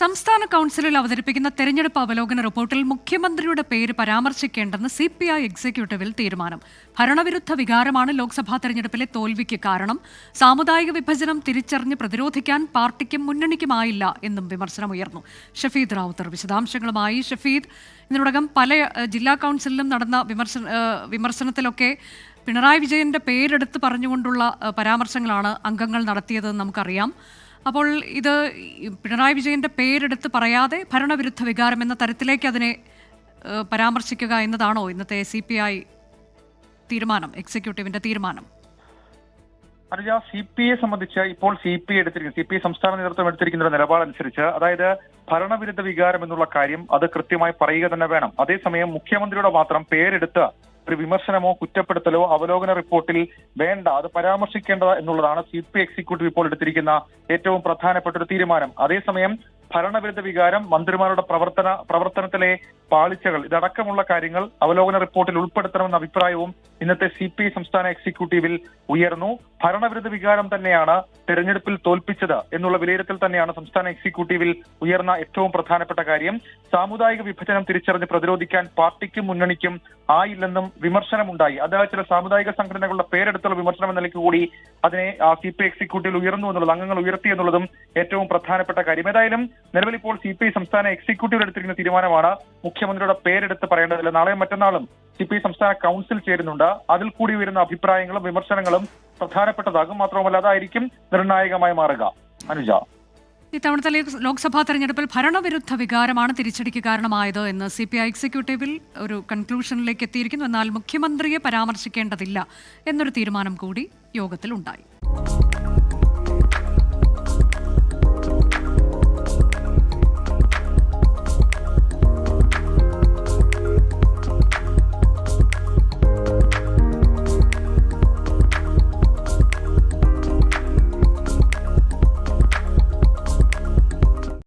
സംസ്ഥാന കൗൺസിലിൽ അവതരിപ്പിക്കുന്ന തെരഞ്ഞെടുപ്പ് അവലോകന റിപ്പോർട്ടിൽ മുഖ്യമന്ത്രിയുടെ പേര് പരാമർശിക്കേണ്ടെന്ന് സി പി ഐ എക്സിക്യൂട്ടീവിൽ തീരുമാനം. ഭരണവിരുദ്ധ വികാരമാണ് ലോക്സഭാ തെരഞ്ഞെടുപ്പിലെ തോൽവിക്ക് കാരണം. സാമുദായിക വിഭജനം തിരിച്ചറിഞ്ഞ് പ്രതിരോധിക്കാൻ പാർട്ടിക്കും മുന്നണിക്കുമായില്ല എന്നും വിമർശനമുയർന്നു ഷഫീദ് റാവുത്തർ വിശദാംശങ്ങളുമായി. ഷഫീദ് ഇതിനോടകം പല ജില്ലാ കൗൺസിലിലും നടന്ന വിമർശന വിമർശനത്തിലൊക്കെ പിണറായി വിജയന്റെ പേരെടുത്ത് പറഞ്ഞുകൊണ്ടുള്ള പരാമർശങ്ങളാണ് അംഗങ്ങൾ നടത്തിയതെന്ന് നമുക്കറിയാം. അപ്പോൾ ഇത് പിണറായി വിജയന്റെ പേരെടുത്ത് പറയാതെ ഭരണവിരുദ്ധ വികാരം എന്ന തരത്തിലേക്ക് അതിനെ പരാമർശിക്കുക എന്നതാണോ ഇന്നത്തെ സി പി ഐ തീരുമാനം എക്സിക്യൂട്ടീവിന്റെ തീരുമാനം? അനുജ സി പി ഐ സംബന്ധിച്ച് ഇപ്പോൾ സി പി ഐ എടുത്തിരിക്കുന്ന സി പി ഐ സംസ്ഥാന നേതൃത്വം എടുത്തിരിക്കുന്ന ഒരു നിലപാടനുസരിച്ച് അതായത് ഭരണവിരുദ്ധ വികാരം എന്നുള്ള കാര്യം അത് കൃത്യമായി പറയുക തന്നെ വേണം. അതേസമയം മുഖ്യമന്ത്രിയുടെ മാത്രം പേരെടുത്ത് ഒരു വിമർശനമോ കുറ്റപ്പെടുത്തലോ അവലോകന റിപ്പോർട്ടിൽ വേണ്ട. അത് പരാമർശിക്കേണ്ടത് എന്നുള്ളതാണ് സി പി എക്സിക്യൂട്ടീവ് ഇപ്പോൾ എടുത്തിരിക്കുന്ന ഏറ്റവും പ്രധാനപ്പെട്ട ഒരു തീരുമാനം. അതേസമയം ഭരണവിരുദ്ധ വികാരം മന്ത്രിമാരുടെ പ്രവർത്തന പ്രവർത്തനത്തിലെ പാളിച്ചകൾ ഇതടക്കമുള്ള കാര്യങ്ങൾ അവലോകന റിപ്പോർട്ടിൽ ഉൾപ്പെടുത്തണമെന്ന അഭിപ്രായവും ഇന്നത്തെ സി പി സംസ്ഥാന എക്സിക്യൂട്ടീവിൽ ഉയർന്നു. ഭരണവിരുദ്ധ വികാരം തന്നെയാണ് തെരഞ്ഞെടുപ്പിൽ തോൽപ്പിച്ചത് എന്നുള്ള വിലയിരുത്തൽ തന്നെയാണ് സംസ്ഥാന എക്സിക്യൂട്ടീവിൽ ഉയർന്ന ഏറ്റവും പ്രധാനപ്പെട്ട കാര്യം. സാമുദായിക വിഭജനം തിരിച്ചറിഞ്ഞ് പ്രതിരോധിക്കാൻ പാർട്ടിക്കും മുന്നണിക്കും ആയില്ലെന്നും വിമർശനമുണ്ടായി. അത് ചില സാമുദായിക സംഘടനകളുടെ പേരെടുത്തുള്ള വിമർശനം എന്ന നിലയ്ക്ക് കൂടി അതിനെ സി പി എക്സിക്യൂട്ടീവിൽ ഉയർന്നു എന്നുള്ളത് അംഗങ്ങൾ ഉയർത്തി എന്നുള്ളതും ഏറ്റവും പ്രധാനപ്പെട്ട കാര്യം. ഏതായാലും നിലവിൽ ഇപ്പോൾ സി പി ഐ സംസ്ഥാന എക്സിക്യൂട്ടീവ് എടുത്തിരിക്കുന്ന തീരുമാനമാണ്. മുഖ്യമന്ത്രിയുടെ പേരെടുത്ത് പറയേണ്ടതില്ല. നാളെയും മറ്റന്നാളും സി പി ഐ സംസ്ഥാന കൗൺസിൽ ചേരുന്നുണ്ട്. അതിൽ കൂടി വരുന്ന അഭിപ്രായങ്ങളും വിമർശനങ്ങളും പ്രധാനപ്പെട്ടതാകും. മാത്രവുമല്ല അതായിരിക്കും നിർണായകമായി മാറുക. അനുജ. ഇത്തവണത്തെ ലോക്സഭാ തെരഞ്ഞെടുപ്പിൽ ഭരണവിരുദ്ധ വികാരമാണ് തിരിച്ചടിക്ക് കാരണമായത് എന്ന് സി പി ഐ എക്സിക്യൂട്ടീവിൽ ഒരു കൺക്ലൂഷനിലേക്ക് എത്തിയിരിക്കുന്നു. എന്നാൽ മുഖ്യമന്ത്രിയെ പരാമർശിക്കേണ്ടതില്ല എന്നൊരു തീരുമാനം കൂടി യോഗത്തിൽ ഉണ്ടായി